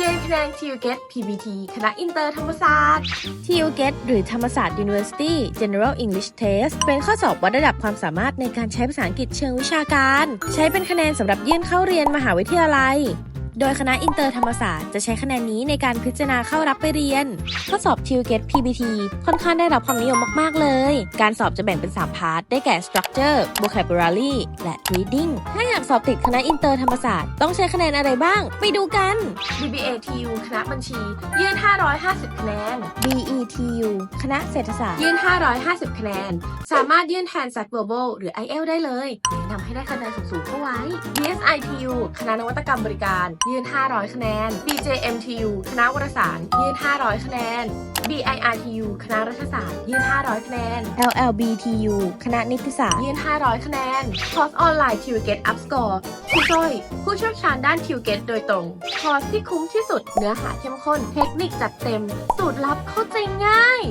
เกณฑ์คะแนน TU Get PBT คณะอินเตอร์ธรรมศาสตร์ TU GET หรือธรรมศาสตร์ University General English Test เป็นข้อสอบวัดระดับความสามารถในการใช้ภาษาอังกฤษเชิงวิชาการ ใช้เป็นคะแนนสำหรับยื่นเข้าเรียนมหาวิทยาลัย โดยคณะอินเตอร์ธรรมศาสตร์จะใช้คะแนนนี้ในการพิจารณาเข้ารับไปเรียน ข้อสอบ TU GET PBT ค่อนข้างได้รับความนิยมมาก ๆ เลย การสอบจะแบ่งเป็น 3 พาร์ท ได้แก่ structure vocabulary และ reading ถ้าอยากสอบติดคณะอินเตอร์ธรรมศาสตร์ต้องใช้คะแนนอะไรบ้าง ไปดูกัน BBA TU คณะบัญชี ยื่น 550 คะแนน คณะเศรษฐศาสตร์ ยื่น 550 คะแนน สามารถยื่นแทน SAT Verbal หรือ IL ได้เลยแนะนำให้ได้คะแนนสูงๆเข้าไว้ DSITU คณะนวัตกรรมบริการ ยื่น 500 คะแนน BJMTU คณะวารสาร ยื่น 500 คะแนน BIRTU คณะรัฐศาสตร์ยื่น 500 คะแนน LLBTU คณะนิติศาสตร์ ยื่น 500 คะแนน คอร์สออนไลน์ t u g e t Up Score ครูจ้อยผู้เชี่ยวชาญด้าน t u g e t โดยตรง คอร์สที่คุ้มที่สุด เนื้อหาเข้มข้น เทคนิคจัดเต็ม สูตรลับเข้าใจง่าย